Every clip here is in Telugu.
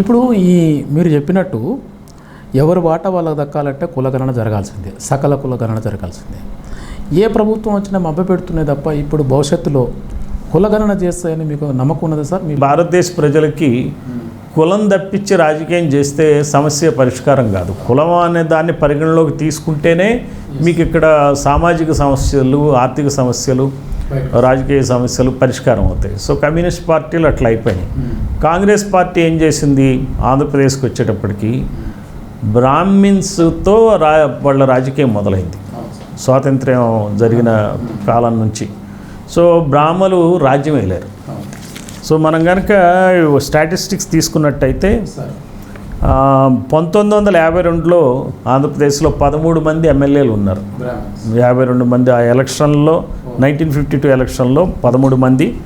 ఇప్పుడు ఈ మీరు చెప్పినట్టు ఎవరి వాటా వాళ్ళకి దక్కాలంటే కులగణన జరగాల్సిందే సకల కులగణన జరగాల్సిందే. ఏ ప్రభుత్వం వచ్చినా మభ్య పెడుతున్నాయి తప్ప ఇప్పుడు భవిష్యత్తులో కులగణన చేస్తాయని మీకు నమ్మకం ఉన్నది సార్? మీ భారతదేశ ప్రజలకి కులం తప్పించి రాజకీయం చేస్తే సమస్య పరిష్కారం కాదు. కులం అనే దాన్ని పరిగణలోకి తీసుకుంటేనే మీకు ఇక్కడ సామాజిక సమస్యలు ఆర్థిక సమస్యలు రాజకీయ సమస్యలు పరిష్కారం అవుతాయి. సో కమ్యూనిస్ట్ పార్టీలు అట్లా అయిపోయినాయి. కాంగ్రెస్ పార్టీ ఏం చేసింది? ఆంధ్రప్రదేశ్కి వచ్చేటప్పటికి బ్రాహ్మిన్స్తో రా వాళ్ళ రాజకీయం మొదలైంది. స్వాతంత్ర్యం జరిగిన కాలం నుంచి. సో బ్రాహ్మలు రాజ్యం వేయలేరు. సో మనం కనుక స్టాటిస్టిక్స్ తీసుకున్నట్టయితే పంతొమ్మిది వందల యాభై రెండులో ఆంధ్రప్రదేశ్లో పదమూడు మంది ఎమ్మెల్యేలు ఉన్నారు. యాభై రెండు మంది ఆ ఎలక్షన్లో నైన్టీన్ ఫిఫ్టీ టూ ఎలక్షన్లో పదమూడు మంది.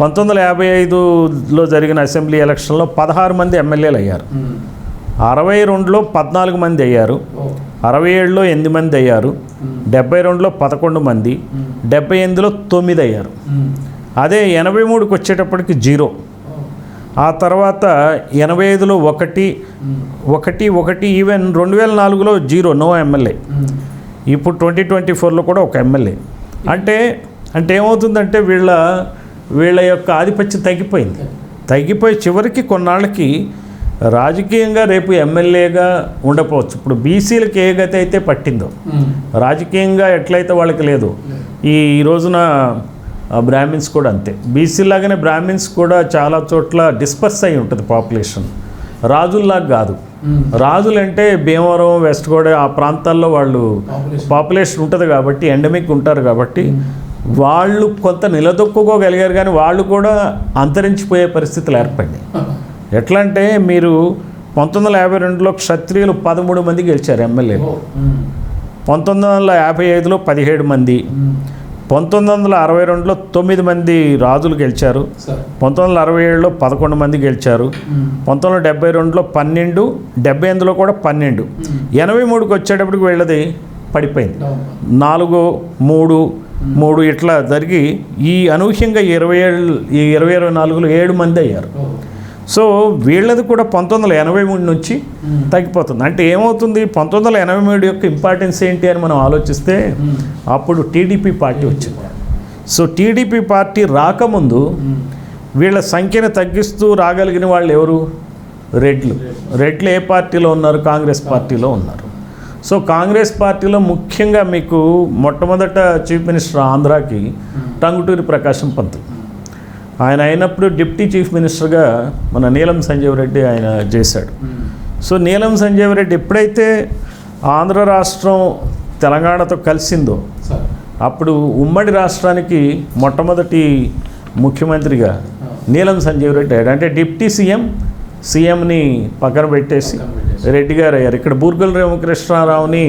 పంతొమ్మిది వందల యాభై ఐదులో జరిగిన అసెంబ్లీ ఎలక్షన్లో పదహారు మంది ఎమ్మెల్యేలు అయ్యారు. అరవై రెండులో పద్నాలుగు మంది అయ్యారు. అరవై ఏడులో ఎనిమిది మంది అయ్యారు. డెబ్బై రెండులో పదకొండు మంది. డెబ్బై ఎనిమిదిలో తొమ్మిది అయ్యారు. అదే ఎనభై మూడుకి వచ్చేటప్పటికి జీరో. ఆ తర్వాత ఎనభై ఐదులో ఒకటి ఒకటి ఒకటి ఈవెన్ రెండు వేల నాలుగులో జీరో నో ఎమ్మెల్యే. ఇప్పుడు ట్వంటీ ట్వంటీ ఫోర్లో కూడా ఒక ఎమ్మెల్యే. అంటే అంటే ఏమవుతుందంటే వీళ్ళ వీళ్ళ యొక్క ఆధిపత్యం తగ్గిపోయింది. తగ్గిపోయి చివరికి కొన్నాళ్ళకి రాజకీయంగా రేపు ఎమ్మెల్యేగా ఉండకపోవచ్చు. ఇప్పుడు బీసీలకు ఏ గతి అయితే పట్టిందో రాజకీయంగా ఎట్లయితే వాళ్ళకి లేదు. ఈ రోజున బ్రాహ్మిన్స్ కూడా అంతే. బీసీ లాగానే బ్రాహ్మిన్స్ కూడా చాలా చోట్ల డిస్పర్స్ అయి ఉంటుంది పాపులేషన్ రాజుల్లాగా కాదు. రాజులంటే భీమవరం వెస్ట్ గోడ ఆ ప్రాంతాల్లో వాళ్ళు పాపులేషన్ ఉంటుంది కాబట్టి ఎండమిక్ ఉంటారు కాబట్టి వాళ్ళు కొంత నిలదొక్కుకోగలిగారు కానీ వాళ్ళు కూడా అంతరించిపోయే పరిస్థితులు ఏర్పడినాయి. ఎట్లా అంటే మీరు పంతొమ్మిది వందల యాభై రెండులో క్షత్రియులు పదమూడు మంది గెలిచారు ఎమ్మెల్యేలు. పంతొమ్మిది వందల యాభై ఐదులో పదిహేడు మంది. పంతొమ్మిది వందల అరవై రెండులో తొమ్మిది మంది రాజులు గెలిచారు. పంతొమ్మిది వందల అరవై ఏడులో పదకొండు మంది గెలిచారు. పంతొమ్మిది వందల డెబ్బై రెండులో పన్నెండు డెబ్బై ఎనిమిదిలో కూడా పన్నెండు. ఎనభై మూడుకి వచ్చేటప్పటికి వీళ్ళది పడిపోయింది. నాలుగు మూడు మూడు ఇట్లా జరిగి ఈ అనూహ్యంగా ఇరవై ఏళ్ళు ఈ ఇరవై ఇరవై నాలుగులో ఏడు మంది అయ్యారు. సో వీళ్ళది కూడా పంతొమ్మిది వందల ఎనభై మూడు నుంచి తగ్గిపోతుంది. అంటే ఏమవుతుంది? పంతొమ్మిది వందల ఎనభై మూడు యొక్క ఇంపార్టెన్స్ ఏంటి అని మనం ఆలోచిస్తే అప్పుడు టీడీపీ పార్టీ వచ్చింది. సో టీడీపీ పార్టీ రాకముందు వీళ్ళ సంఖ్యను తగ్గిస్తూ రాగలిగిన వాళ్ళు ఎవరు? రెడ్లు. రెడ్లు. ఏ పార్టీలో ఉన్నారు? కాంగ్రెస్ పార్టీలో ఉన్నారు. సో కాంగ్రెస్ పార్టీలో ముఖ్యంగా మీకు మొట్టమొదట చీఫ్ మినిస్టర్ ఆంధ్రాకి టంగుటూరి ప్రకాశం పంతులు. ఆయన అయినప్పుడు డిప్టీ చీఫ్ మినిస్టర్గా మన నీలం సంజీవ్ రెడ్డి ఆయన చేశాడు. సో నీలం సంజీవ్ రెడ్డి ఎప్పుడైతే ఆంధ్ర రాష్ట్రం తెలంగాణతో కలిసిందో అప్పుడు ఉమ్మడి రాష్ట్రానికి మొట్టమొదటి ముఖ్యమంత్రిగా నీలం సంజీవ్ రెడ్డి అయ్యాడు. అంటే డిప్టీ సీఎం సీఎంని పక్కన పెట్టేసి రెడ్డి గారు అయ్యారు. ఇక్కడ బూర్గల్ రామకృష్ణారావుని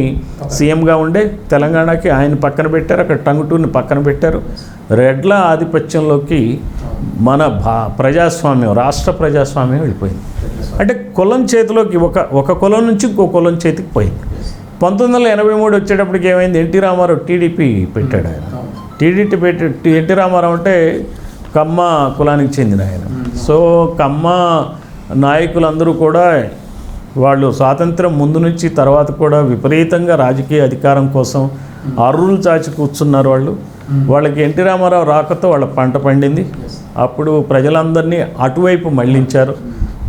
సీఎంగా ఉండే తెలంగాణకి ఆయన పక్కన పెట్టారు. అక్కడ టంగుటూరిని పక్కన పెట్టారు. రెడ్ల ఆధిపత్యంలోకి మన భా ప్రజాస్వామ్యం రాష్ట్ర ప్రజాస్వామ్యం వెళ్ళిపోయింది. అంటే కులం చేతిలోకి ఒక ఒక కులం నుంచి ఇంకో కులం చేతికి పోయింది. పంతొమ్మిది వందల ఎనభై మూడు వచ్చేటప్పటికి ఏమైంది? ఎన్టీ రామారావు టీడీపీ పెట్టాడు ఆయన. టీడీపీ పెట్టి ఎన్టీ రామారావు అంటే కమ్మ కులానికి చెందిన ఆయన. సో కమ్మ నాయకులందరూ కూడా వాళ్ళు స్వాతంత్రం ముందు నుంచి తర్వాత కూడా విపరీతంగా రాజకీయ అధికారం కోసం అర్రులు చాచి కూర్చున్నారు వాళ్ళు. వాళ్ళకి ఎన్టీ రామారావు రాకతో వాళ్ళ పంట పండింది. అప్పుడు ప్రజలందరినీ అటువైపు మళ్ళించారు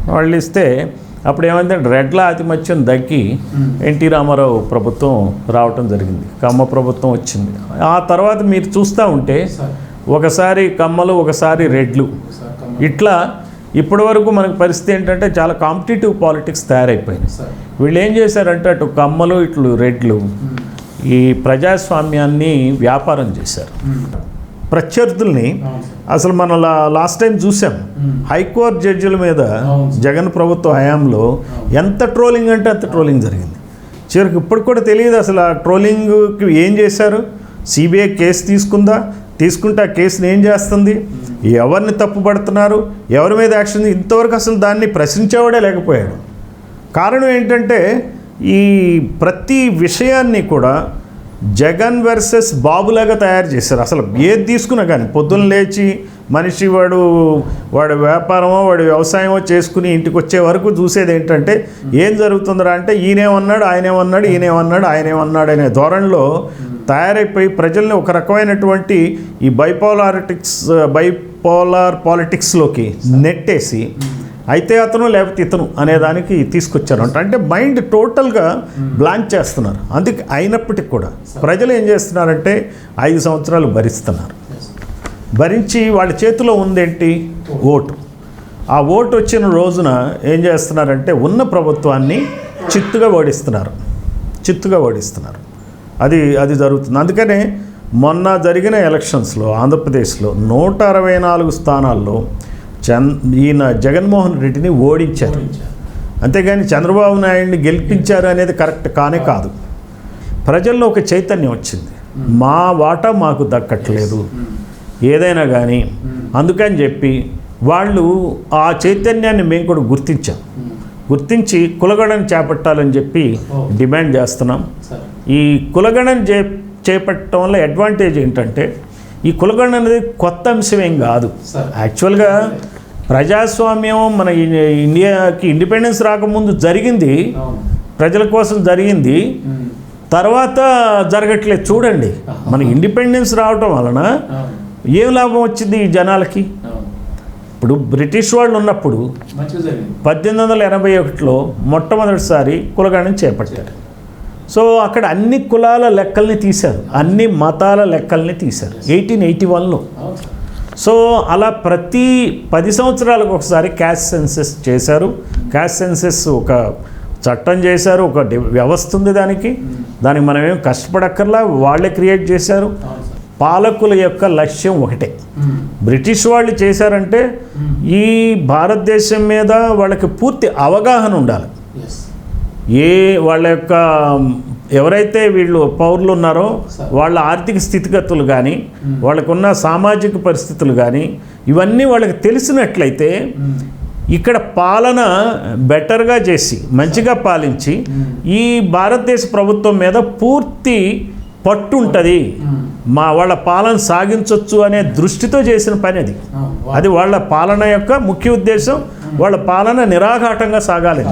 మళ్ళిస్తే అప్పుడు ఏమైందంటే రెడ్ల ఆధిపత్యం దక్కి ఎన్టీ రామారావు ప్రభుత్వం రావటం జరిగింది. కమ్మ ప్రభుత్వం వచ్చింది. ఆ తర్వాత మీరు చూస్తూ ఉంటే ఒకసారి కమ్మలు ఒకసారి రెడ్లు. ఇట్లా ఇప్పటి వరకు మనకు పరిస్థితి ఏంటంటే చాలా కాంపిటేటివ్ పాలిటిక్స్ తయారైపోయింది వీళ్ళు ఏం చేశారంటే అటు కమ్మలు ఇట్లు రెడ్లు ఈ ప్రజాస్వామ్యాన్ని వ్యాపారం చేశారు. ప్రత్యర్థుల్ని అసలు మనం లాస్ట్ టైం చూసాం. హైకోర్టు జడ్జిల మీద జగన్ ప్రభుత్వ హయాంలో ఎంత ట్రోలింగ్ అంటే అంత ట్రోలింగ్ జరిగింది. చివరికి ఇప్పుడు కూడా తెలియదు అసలు ఆ ట్రోలింగ్కి ఏం చేశారు? సిబిఐ కేసు తీసుకుందా? తీసుకుంటే ఆ కేసుని ఏం చేస్తుంది? ఎవరిని తప్పుపడుతున్నారు ఎవరి మీద యాక్షన్? ఇంతవరకు అసలు దాన్ని ప్రశ్నించేవాడే లేకపోయాడు. కారణం ఏంటంటే ఈ ప్రతి విషయాన్ని కూడా జగన్ వర్సెస్ బాబులాగా తయారు చేశారు. అసలు ఏది తీసుకున్నా కానీ పొద్దున్న లేచి మనిషి వాడు వాడు వ్యాపారమో వాడు వ్యవసాయమో చేసుకుని ఇంటికి వచ్చే వరకు చూసేది ఏంటంటే ఏం జరుగుతుందిరా అంటే ఈయనేమన్నాడు ఆయనేమన్నాడు ఈయనేమన్నాడు ఆయనేమన్నాడు అనే ధోరణిలో తయారైపోయి ప్రజల్ని ఒక రకమైనటువంటి ఈ బైపోలారిటిక్స్ బైపోలార్ పాలిటిక్స్లోకి నెట్టేసి అయితే అతను లేకపోతే ఇతను అనేదానికి తీసుకొచ్చారు అంట. అంటే మైండ్ టోటల్గా బ్లాంక్ చేస్తున్నారు. అందుకే అయినప్పటికీ కూడా ప్రజలు ఏం చేస్తున్నారంటే ఐదు సంవత్సరాలు భరిస్తున్నారు. భరించి వాళ్ళ చేతిలో ఉందేంటి? ఓటు. ఆ ఓటు వచ్చిన రోజున ఏం చేస్తున్నారంటే ఉన్న ప్రభుత్వాన్ని చిత్తుగా ఓడిస్తున్నారు. చిత్తుగా ఓడిస్తున్నారు. అది అది జరుగుతుంది. అందుకనే మొన్న జరిగిన ఎలక్షన్స్లో ఆంధ్రప్రదేశ్లో నూట అరవై నాలుగు స్థానాల్లో చంద్ ఈయన జగన్మోహన్ రెడ్డిని ఓడించారు. అంతేగాని చంద్రబాబు నాయుడిని గెలిపించారు అనేది కరెక్ట్ కానే కాదు. ప్రజల్లో ఒక చైతన్యం వచ్చింది. మా వాటా మాకు దక్కట్లేదు. ఏదైనా కానీ అందుకని చెప్పి వాళ్ళు ఆ చైతన్యాన్ని మేము కూడా గుర్తించాం. గుర్తించి కులగడని చేపట్టాలని చెప్పి డిమాండ్ చేస్తున్నాం. ఈ కులగణన చే చేపట్టడం వల్ల అడ్వాంటేజ్ ఏంటంటే ఈ కులగణన అనేది కొత్త అంశం ఏం కాదు. యాక్చువల్గా ప్రజాస్వామ్యం మన ఇండియాకి ఇండిపెండెన్స్ రాకముందు జరిగింది. ప్రజల కోసం జరిగింది. తర్వాత జరగట్లేదు. చూడండి. మనకి ఇండిపెండెన్స్ రావటం వలన ఏం లాభం వచ్చింది ఈ జనాలకి? ఇప్పుడు బ్రిటిష్ వాళ్ళు ఉన్నప్పుడు పద్దెనిమిది వందల ఎనభై ఒకటిలో మొట్టమొదటిసారి కులగణన చేపట్టారు. సో అక్కడ అన్ని కులాల లెక్కల్ని తీశారు. అన్ని మతాల లెక్కల్ని తీశారు. ఎయిటీన్ ఎయిటీ వన్లో. సో అలా ప్రతి పది సంవత్సరాలకు ఒకసారి క్యాష్ సెన్సెస్ చేశారు. క్యాష్ సెన్సెస్ ఒక చట్టం చేశారు. ఒక వ్యవస్థ ఉంది దానికి. దానికి మనం ఏం కష్టపడక్కర్లా. వాళ్ళే క్రియేట్ చేశారు. పాలకుల యొక్క లక్ష్యం ఒకటే. బ్రిటిష్ వాళ్ళు చేశారంటే ఈ భారతదేశం మీద వాళ్ళకి పూర్తి అవగాహన ఉండాలి. ఏ వాళ్ళ యొక్క ఎవరైతే వీళ్ళు పౌరులు ఉన్నారో వాళ్ళ ఆర్థిక స్థితిగతులు కానీ వాళ్ళకున్న సామాజిక పరిస్థితులు కానీ ఇవన్నీ వాళ్ళకి తెలిసినట్లయితే ఇక్కడ పాలన బెటర్గా చేసి మంచిగా పాలించి ఈ భారతదేశ ప్రభుత్వం మీద పూర్తి పట్టు ఉంటుంది. మా వాళ్ళ పాలన సాగించవచ్చు అనే దృష్టితో చేసిన పని అది. అది వాళ్ళ పాలన యొక్క ముఖ్య ఉద్దేశం వాళ్ళ పాలన నిరాఘాటంగా సాగాలి.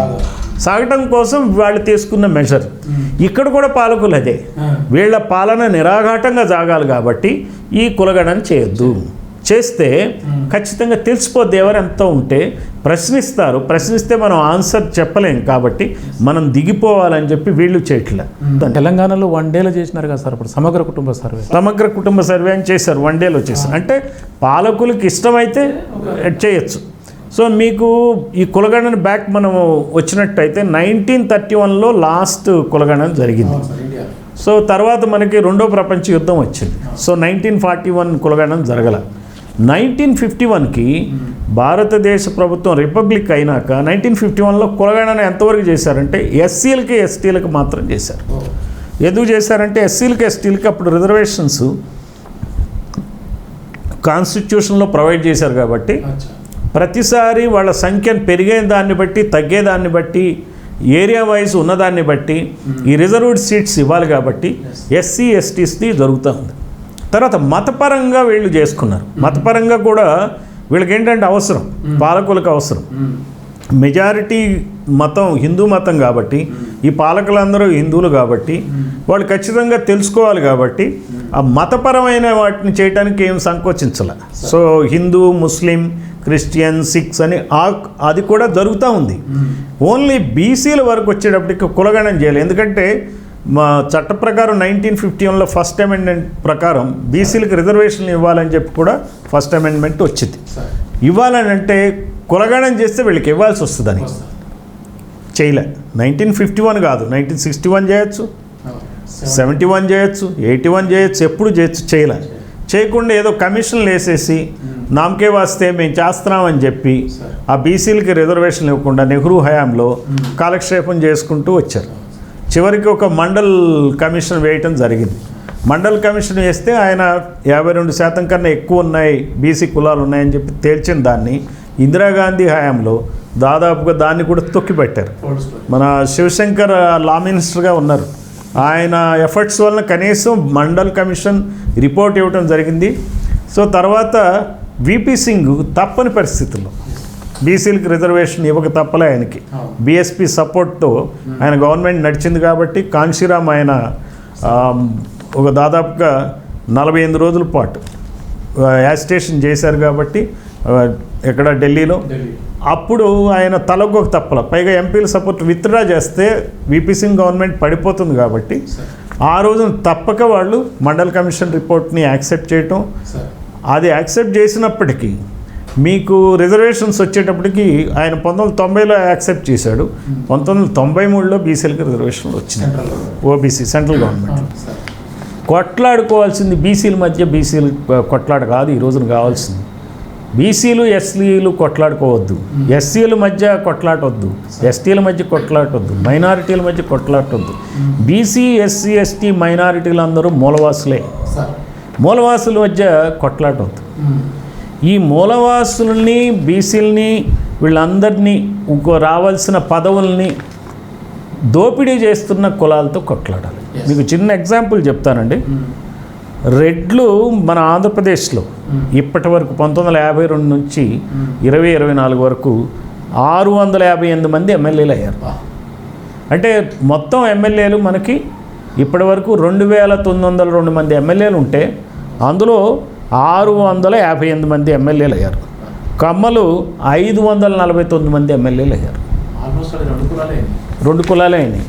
సాగటం కోసం వాళ్ళు తీసుకున్న మెజర్ ఇక్కడ కూడా పాలకులు అదే. వీళ్ళ పాలన నిరాఘాటంగా సాగాలి కాబట్టి ఈ కులగణన చేయొద్దు. చేస్తే ఖచ్చితంగా తెలిసిపోద్ది ఎవరెంత ఉంటే ప్రశ్నిస్తారు. ప్రశ్నిస్తే మనం ఆన్సర్ చెప్పలేం కాబట్టి మనం దిగిపోవాలని చెప్పి వీళ్ళు చేయట్లే. తెలంగాణలో వన్ డేలో చేసినారు కదా సార్ ఇప్పుడు సమగ్ర కుటుంబ సర్వే. సమగ్ర కుటుంబ సర్వే అని చేశారు. వన్ డేలో చేశారు. అంటే పాలకులకి ఇష్టమైతే చేయొచ్చు. సో మీకు ఈ కులగణన బ్యాక్ మనం వచ్చినట్టయితే నైన్టీన్ థర్టీ వన్లో లాస్ట్ కులగణన జరిగింది. సో తర్వాత మనకి రెండో ప్రపంచ యుద్ధం వచ్చింది. సో నైన్టీన్ ఫార్టీ వన్ కులగణన జరగల. నైన్టీన్ ఫిఫ్టీ వన్కి భారతదేశ ప్రభుత్వం రిపబ్లిక్ అయినాక నైన్టీన్ ఫిఫ్టీ వన్లో కులగణన ఎంతవరకు చేశారంటే ఎస్సీలకి ఎస్టీలకు మాత్రం చేశారు. ఎందుకు చేశారంటే ఎస్సీలకి ఎస్టీలకి అప్పుడు రిజర్వేషన్స్ కాన్స్టిట్యూషన్లో ప్రొవైడ్ చేశారు కాబట్టి ప్రతిసారి వాళ్ళ సంఖ్యను పెరిగే దాన్ని బట్టి తగ్గేదాన్ని బట్టి ఏరియా వైజ్ ఉన్నదాన్ని బట్టి ఈ రిజర్వ్డ్ సీట్స్ ఇవ్వాలి కాబట్టి ఎస్సీ ఎస్టీస్ది జరుగుతూ ఉంది. తర్వాత మతపరంగా వీళ్ళు చేసుకున్నారు. మతపరంగా కూడా వీళ్ళకి ఏంటంటే అవసరం పాలకులకు అవసరం. మెజారిటీ మతం హిందూ మతం కాబట్టి ఈ పాలకులందరూ హిందువులు కాబట్టి వాళ్ళు ఖచ్చితంగా తెలుసుకోవాలి కాబట్టి ఆ మతపరమైన వాటిని చేయడానికి ఏం సంకోచించాల. So Hindu Muslim Christian Sikhs అని ఆ అది కూడా జరుగుతూ ఉంది. ఓన్లీ బీసీల వరకు వచ్చేటప్పటికి కులగణం చేయాలి. ఎందుకంటే మా చట్ట ప్రకారం నైన్టీన్ ఫిఫ్టీ వన్లో ఫస్ట్ అమెండ్మెంట్ ప్రకారం బీసీలకు రిజర్వేషన్లు ఇవ్వాలని చెప్పి కూడా ఫస్ట్ అమెండ్మెంట్ వచ్చింది. ఇవ్వాలని అంటే కులగణం చేస్తే వీళ్ళకి ఇవ్వాల్సి వస్తుందని చేయలే. నైన్టీన్ ఫిఫ్టీ వన్ కాదు. నైన్టీన్ సిక్స్టీ వన్ చేయొచ్చు. సెవెంటీ వన్ చేయొచ్చు. ఎయిటీ వన్ చేయొచ్చు. ఎప్పుడు చేయొచ్చు? చేయలే. చేయకుండా ఏదో కమిషన్లు వేసేసి నామకే వాస్తే మేము చేస్తున్నామని చెప్పి ఆ బీసీలకి రిజర్వేషన్లు ఇవ్వకుండా నెహ్రూ హయాంలో కాలక్షేపం చేసుకుంటూ వచ్చారు. చివరికి ఒక మండల్ కమిషన్ వేయటం జరిగింది. మండల్ కమిషన్ వేస్తే ఆయన యాభై రెండు శాతం కన్నా ఎక్కువ ఉన్నాయి బీసీ కులాలు ఉన్నాయని చెప్పి తేల్చిన దాన్ని ఇందిరాగాంధీ హయాంలో దాదాపుగా దాన్ని కూడా తొక్కిపెట్టారు. మన శివశంకర్ లా మినిస్టర్గా ఉన్నారు. ఆయన ఎఫర్ట్స్ వలన కనీసం మండల్ కమిషన్ రిపోర్ట్ ఇవ్వటం జరిగింది. సో తర్వాత విపి సింగ్ తప్పని పరిస్థితుల్లో బీసీలకు రిజర్వేషన్ ఇవ్వక తప్పలే ఆయనకి. బీఎస్పీ సపోర్ట్తో ఆయన గవర్నమెంట్ నడిచింది కాబట్టి కాంశీరామ్ ఆయన ఒక దాదాపుగా నలభై ఎనిమిది రోజుల పాటు యాజిటేషన్ చేశారు కాబట్టి ఎక్కడ ఢిల్లీలో? అప్పుడు ఆయన తలకొక తప్పల. పైగా ఎంపీల సపోర్ట్ విత్డ్రా చేస్తే విపి సింగ్ గవర్నమెంట్ పడిపోతుంది కాబట్టి ఆ రోజున తప్పక వాళ్ళు మండల్ కమిషన్ రిపోర్ట్ని యాక్సెప్ట్ చేయటం. అది యాక్సెప్ట్ చేసినప్పటికీ మీకు రిజర్వేషన్స్ వచ్చేటప్పటికి ఆయన పంతొమ్మిది వందల తొంభైలో యాక్సెప్ట్ చేశాడు. పంతొమ్మిది వందల తొంభై మూడులో బీసీలకు రిజర్వేషన్లు వచ్చినాయి. OBC central government. కొట్లాడుకోవాల్సింది బీసీల మధ్య బీసీలు కొట్లాడ కాదు ఈ రోజున కావాల్సింది. బీసీలు ఎస్సీలు కొట్లాడుకోవద్దు. ఎస్సీల మధ్య కొట్లాటొద్దు. ఎస్టీల మధ్య కొట్లాటొద్దు. మైనారిటీల మధ్య కొట్లాటొద్దు. బీసీ ఎస్సీ ఎస్టీ మైనారిటీలు అందరూ మూలవాసులే మూలవాసుల మధ్య కొట్లాటొద్దు. ఈ మూలవాసుల్ని బీసీలని వీళ్ళందరినీ ఇంకో రావాల్సిన పదవుల్ని దోపిడీ చేస్తున్న కులాలతో కొట్లాడాలి. మీకు చిన్న ఎగ్జాంపుల్ చెప్తానండి. రెడ్లు మన ఆంధ్రప్రదేశ్లో ఇప్పటి వరకు పంతొమ్మిది వందల యాభై రెండు నుంచి ఇరవై ఇరవై నాలుగు వరకు ఆరు వందల యాభై ఎనిమిది మంది ఎమ్మెల్యేలు అయ్యారు. అంటే మొత్తం ఎమ్మెల్యేలు మనకి ఇప్పటి వరకు రెండు వేల తొమ్మిది వందల రెండు మంది ఎమ్మెల్యేలు ఉంటే అందులో ఆరు వందల యాభై ఎనిమిది మంది ఎమ్మెల్యేలు అయ్యారు. కమ్మలు ఐదు వందల నలభై తొమ్మిది మంది ఎమ్మెల్యేలు అయ్యారు. రెండు కులాలే అయినాయి.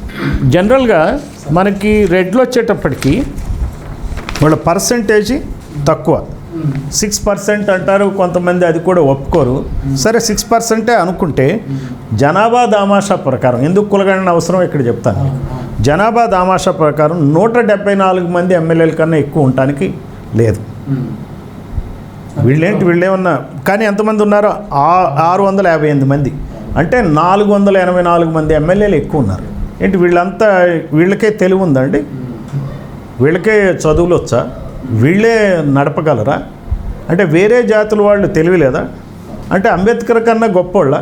జనరల్గా మనకి రెడ్లు వచ్చేటప్పటికి వాళ్ళ పర్సంటేజ్ తక్కువ. సిక్స్ పర్సెంట్ అంటారు కొంతమంది అది కూడా ఒప్పుకోరు. సరే సిక్స్ పర్సెంటే అనుకుంటే జనాభా దామాషా ప్రకారం ఎందుకు కులగణన అవసరం ఇక్కడ చెప్తాను. జనాభా దామాషా ప్రకారం నూట డెబ్బై నాలుగు మంది ఎమ్మెల్యేల కన్నా ఎక్కువ ఉండటానికి లేదు. వీళ్ళేంటి వీళ్ళేమన్నా కానీ ఎంతమంది ఉన్నారో? ఆరు వందల యాభై ఎనిమిది మంది. అంటే నాలుగు వందల ఎనభై నాలుగు మంది ఎమ్మెల్యేలు ఎక్కువ ఉన్నారు. ఏంటి వీళ్ళంతా వీళ్ళకే తెలివి ఉందండి వీళ్ళకే చదువులు వచ్చా? వీళ్ళే నడపగలరా? అంటే వేరే జాతుల వాళ్ళు తెలివిలేదా? అంటే అంబేద్కర్ కన్నా గొప్పోళ్ళ?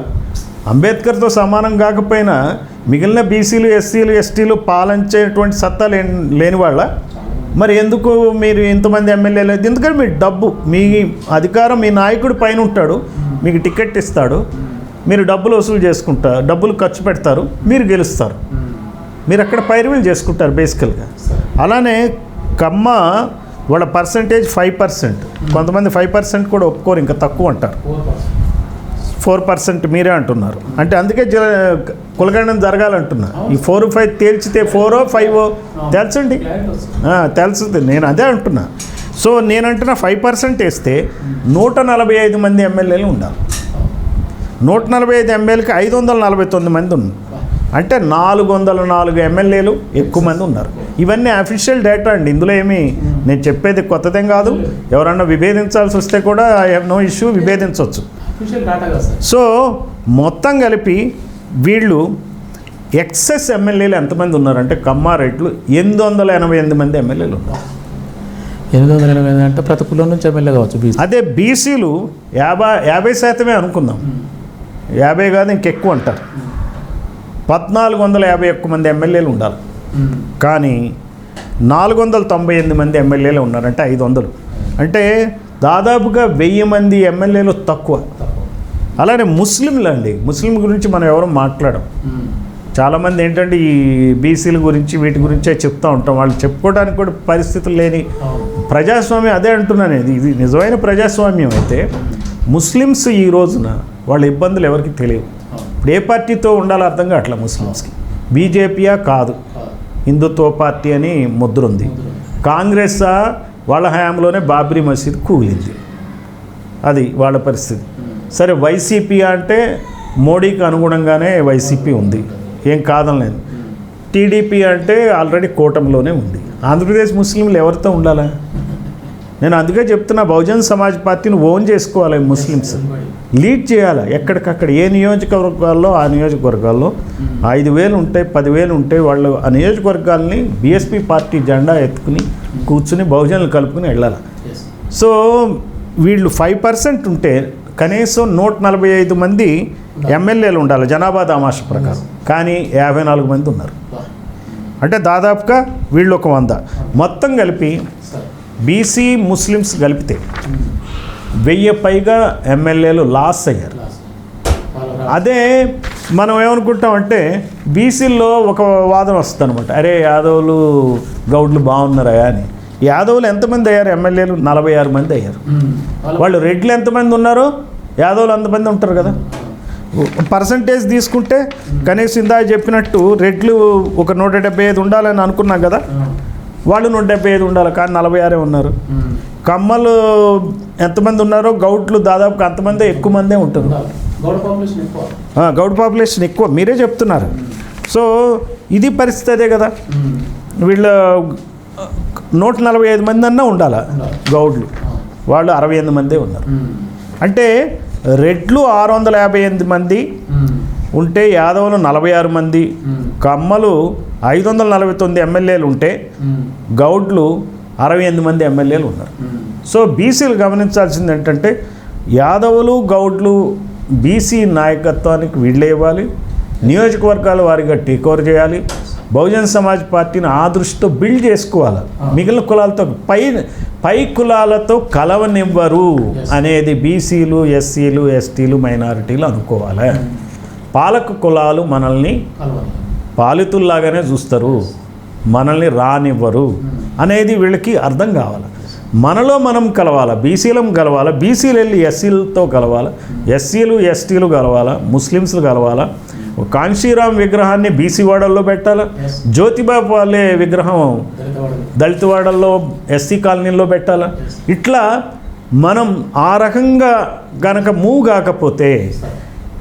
అంబేద్కర్తో సమానం కాకపోయినా మిగిలిన బీసీలు ఎస్సీలు ఎస్టీలు పాలించేటువంటి సత్తా లేని లేని వాళ్ళ మరి ఎందుకు మీరు ఇంతమంది ఎమ్మెల్యేలు? ఎందుకంటే మీ డబ్బు మీ అధికారం మీ నాయకుడు పైన ఉంటాడు మీకు టికెట్ ఇస్తాడు మీరు డబ్బులు వసూలు చేసుకుంటారు డబ్బులు ఖర్చు పెడతారు మీరు గెలుస్తారు. మీరు అక్కడ పైరువీలు చేసుకుంటారు బేసికల్గా. అలానే కమ్మ వాళ్ళ పర్సంటేజ్ ఫైవ్ పర్సెంట్ కొంతమంది ఫైవ్ పర్సెంట్ కూడా ఒప్పుకోరు ఇంకా తక్కువ అంటారు. ఫోర్ పర్సెంట్ మీరే అంటున్నారు. అంటే అందుకే జ కులగండం జరగాలంటున్నా. ఈ ఫోర్ ఫైవ్ తేల్చితే ఫోరో ఫైవ్ తెలుసండి ఆ, నేను అదే అంటున్నా. సో నేను అంటున్నా ఫైవ్ పర్సెంట్ వేస్తే నూట నలభై ఐదు మంది ఎమ్మెల్యేలు ఉండాలి. నూట నలభై ఐదు ఎమ్మెల్యేలకి ఐదు వందల నలభై తొమ్మిది మంది ఉన్నారు అంటే నాలుగు వందల నాలుగు ఎమ్మెల్యేలు ఎక్కువ మంది ఉన్నారు. ఇవన్నీ అఫీషియల్ డేటా అండి. ఇందులో ఏమి నేను చెప్పేది కొత్తదేం కాదు. ఎవరన్నా విభేదించాల్సి వస్తే కూడా ఐ హ్యావ్ నో ఇష్యూ విభేదించవచ్చు. సో మొత్తం కలిపి వీళ్ళు ఎక్సెస్ ఎమ్మెల్యేలు ఎంతమంది ఉన్నారంటే కమ్మారెడ్లు ఎనిమిది వందల ఎనభై ఎనిమిది మంది ఎమ్మెల్యేలు ఉన్నారు. ఎనిమిది వందల ఎనభై ఐదు అంటే ప్రతి కులం నుంచి ఎమ్మెల్యే కావచ్చు బీసీ. అదే బీసీలు యాభై యాభై శాతమే అనుకుందాం. యాభై కాదు ఇంకెక్కువ అంటారు. పద్నాలుగు వందల యాభై ఒక్క మంది ఎమ్మెల్యేలు ఉండాలి. కానీ నాలుగు వందల తొంభై ఎనిమిది మంది ఎమ్మెల్యేలు ఉన్నారంటే ఐదు వందలు అంటే దాదాపుగా వెయ్యి మంది ఎమ్మెల్యేలు తక్కువ. అలానే ముస్లింలు అండి ముస్లిం గురించి మనం ఎవరు మాట్లాడం. చాలామంది ఏంటంటే ఈ బీసీల గురించి వీటి గురించే చెప్తూ ఉంటాం. వాళ్ళు చెప్పుకోవడానికి కూడా పరిస్థితులు లేని ప్రజాస్వామ్యం. అదే అంటున్నాను ఇది ఇది నిజమైన ప్రజాస్వామ్యం అయితే ముస్లిమ్స్ ఈ రోజున వాళ్ళ ఇబ్బందులు ఎవరికి తెలియవు. ఇప్పుడు ఏ పార్టీతో ఉండాలో అర్థం కావట్లే ముస్లిమ్స్కి. బీజేపీయా కాదు. హిందుత్వ పార్టీ అని ముద్ర ఉంది కాంగ్రెస్ వాళ్ళ హయాంలోనే బాబ్రీ మసీద్ కూలింది. అది వాళ్ళ పరిస్థితి. సరే వైసీపీ అంటే మోడీకి అనుగుణంగానే వైసీపీ ఉంది. ఏం కాదనలేదు. టీడీపీ అంటే ఆల్రెడీ కూటమిలోనే ఉంది. ఆంధ్రప్రదేశ్ ముస్లింలు ఎవరితో ఉండాలా? నేను అందుకే చెప్తున్నా బహుజన్ సమాజ్ పార్టీని ఓన్ చేసుకోవాలి ముస్లిమ్స్. లీడ్ చేయాలి? ఎక్కడికక్కడ ఏ నియోజకవర్గాల్లో ఆ నియోజకవర్గాల్లో? ఐదు వేలు ఉంటాయి పదివేలు ఉంటాయి వాళ్ళు ఆ నియోజకవర్గాల్ని బీఎస్పీ పార్టీ జెండా ఎత్తుకుని కూర్చుని బహుజనులు కలుపుకుని వెళ్ళాలి? సో వీళ్ళు ఫైవ్ పర్సెంట్ ఉంటే కనీసం నూట నలభై ఐదు మంది ఎమ్మెల్యేలు ఉండాలి జనాభా దామాష ప్రకారం. కానీ యాభై నాలుగు మంది ఉన్నారు. అంటే దాదాపుగా వీళ్ళు ఒక వంద. మొత్తం కలిపి బీసీ ముస్లిమ్స్ కలిపితే వెయ్యి పైగా ఎమ్మెల్యేలు లాస్ అయ్యారు. అదే మనం ఏమనుకుంటామంటే బీసీల్లో ఒక వాదన వస్తుంది అనమాట అరే యాదవులు గౌడ్లు బాగున్నారా అని. యాదవులు ఎంతమంది అయ్యారు? ఎమ్మెల్యేలు నలభై ఆరు మంది అయ్యారు. వాళ్ళు రెడ్లు ఎంతమంది ఉన్నారు యాదవులు అంతమంది ఉంటారు కదా. పర్సంటేజ్ తీసుకుంటే కనీసం ఇందా చెప్పినట్టు రెడ్లు ఒక నూట డెబ్బై ఐదు ఉండాలని అనుకున్నాం కదా. వాళ్ళు నూట డెబ్బై ఐదు ఉండాలి కానీ నలభై ఆరే ఉన్నారు. కమ్మలు ఎంతమంది ఉన్నారో గౌడ్లు దాదాపు అంతమందే ఎక్కువ మందే ఉంటారు. గౌడ పాపులేషన్ ఎక్కువ. ఆ, గౌడ్ పాపులేషన్ ఎక్కువ మీరే చెప్తున్నారు. సో ఇది పరిస్థితి అదే కదా. వీళ్ళ నూట నలభై ఐదు మంది అన్నా ఉండాలా? గౌడ్లు. వాళ్ళు అరవై ఎనిమిది మందే ఉన్నారు. అంటే రెడ్లు ఆరు వందల యాభై ఎనిమిది మంది ఉంటే యాదవులు నలభై ఆరు మంది కమ్మలు ఐదు వందల నలభై తొమ్మిది ఎమ్మెల్యేలు ఉంటే గౌడ్లు అరవై ఎనిమిది మంది ఎమ్మెల్యేలు ఉన్నారు. సో బీసీలు గమనించాల్సింది ఏంటంటే యాదవులు గౌడ్లు బీసీ నాయకత్వానికి వీళ్ళే ఇవ్వాలి. నియోజకవర్గాల వారిగా టేక్ ఓవర్ చేయాలి. బహుజన్ సమాజ్ పార్టీని ఆ దృష్టితో బిల్డ్ చేసుకోవాలి. మిగిలిన కులాలతో పై పై కులాలతో కలవనివ్వరు అనేది బీసీలు ఎస్సీలు ఎస్టీలు మైనారిటీలు అనుకోవాలి. పాలక కులాలు మనల్ని పాలితుల్లాగానే చూస్తారు. మనల్ని రానివ్వరు. అనేది వీళ్ళకి అర్థం కావాలి. మనలో మనం కలవాలా? బీసీలం కలవాలా? బీసీలు వెళ్ళి ఎస్సీలతో కలవాలా? ఎస్సీలు ఎస్టీలు కలవాలా? ముస్లిమ్స్లు కలవాలా? కాంశీరామ్ విగ్రహాన్ని బీసీ వాడల్లో పెట్టాలా? జ్యోతిబా పాలే విగ్రహం దళిత వాడల్లో ఎస్సీ కాలనీలో పెట్టాలా? ఇట్లా మనం ఆ రకంగా గనక మూవ్ కాకపోతే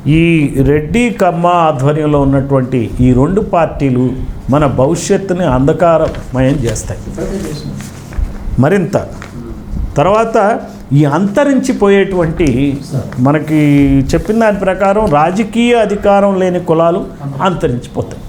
ఈ రెడ్డి కమ్మ ఆధ్వర్యంలో ఉన్నటువంటి ఈ రెండు పార్టీలు మన భవిష్యత్తుని అంధకారమయం చేస్తాయి. మరింత. తర్వాత ఈ అంతరించిపోయేటువంటి మనకి చెప్పిన దాని ప్రకారం రాజకీయ అధికారం లేని కులాలు అంతరించిపోతాయి.